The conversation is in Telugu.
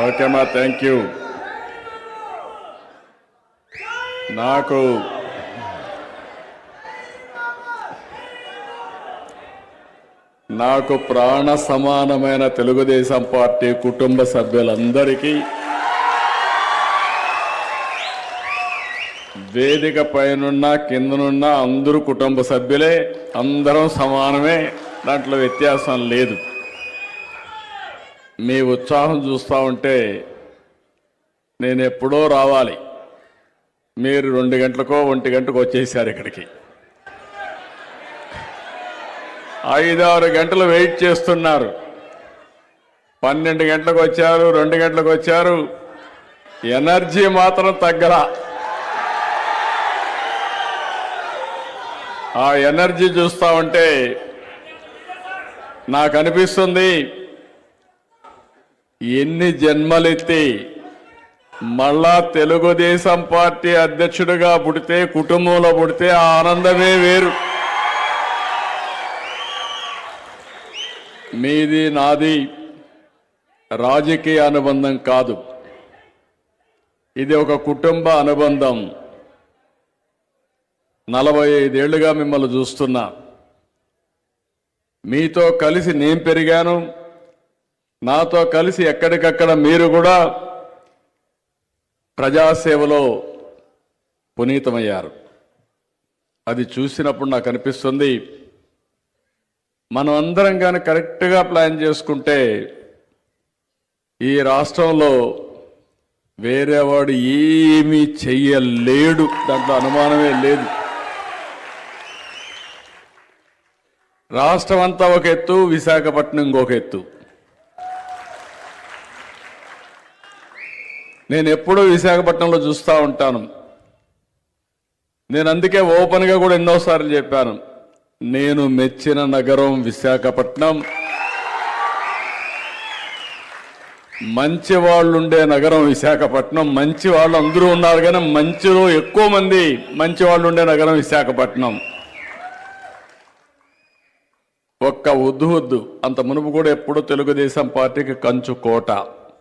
ఓకేమా థ్యాంక్ యూ నాకు నాకు ప్రాణ సమానమైన తెలుగుదేశం పార్టీ కుటుంబ సభ్యులందరికీ వేదిక పైనున్న కిందనున్న అందరూ కుటుంబ సభ్యులే అందరం సమానమే దాంట్లో వ్యత్యాసం లేదు. మీ ఉత్సాహం చూస్తూ ఉంటే నేను ఎప్పుడో రావాలి. మీరు రెండు గంటలకో ఒంటి గంటకు వచ్చేసారు ఇక్కడికి. ఐదారు గంటలు వెయిట్ చేస్తున్నారు. పన్నెండు గంటలకు వచ్చారు రెండు గంటలకు వచ్చారు. ఎనర్జీ మాత్రం తగ్గలా. ఆ ఎనర్జీ చూస్తా ఉంటే నాకు అనిపిస్తుంది ఎన్ని జన్మలెత్తి మళ్ళా తెలుగుదేశం పార్టీ అధ్యక్షుడిగా పుడితే కుటుంబంలో పుడితే ఆ ఆనందమే వేరు. మీది నాది రాజకీయ అనుబంధం కాదు. ఇది ఒక కుటుంబ అనుబంధం. నలభై ఐదేళ్ళుగా మిమ్మల్ని చూస్తున్నా. మీతో కలిసి నేను పెరిగాను. నాతో కలిసి ఎక్కడికక్కడ మీరు కూడా ప్రజాసేవలో పునీతమయ్యారు. అది చూసినప్పుడు నాకు అనిపిస్తుంది మనం అందరం కానీ కరెక్ట్గా ప్లాన్ చేసుకుంటే ఈ రాష్ట్రంలో వేరేవాడు ఏమీ చెయ్యలేడు. దాంట్లో అనుమానమే లేదు. రాష్ట్రం అంతా ఒక ఎత్తు విశాఖపట్నం ఇంకొక ఎత్తు. నేను ఎప్పుడూ విశాఖపట్నంలో చూస్తూ ఉంటాను. నేను అందుకే ఓపెన్గా కూడా ఎన్నోసార్లు చెప్పాను. నేను మెచ్చిన నగరం విశాఖపట్నం. మంచి వాళ్ళు ఉండే నగరం విశాఖపట్నం. మంచి వాళ్ళు అందరూ ఉన్నారు కానీ మంచిలో ఎక్కువ మంది మంచి వాళ్ళు ఉండే నగరం విశాఖపట్నం. ఒక్క ఉద్దు వద్దు అంత మునుపు కూడా ఎప్పుడు తెలుగుదేశం పార్టీకి కంచు కోట.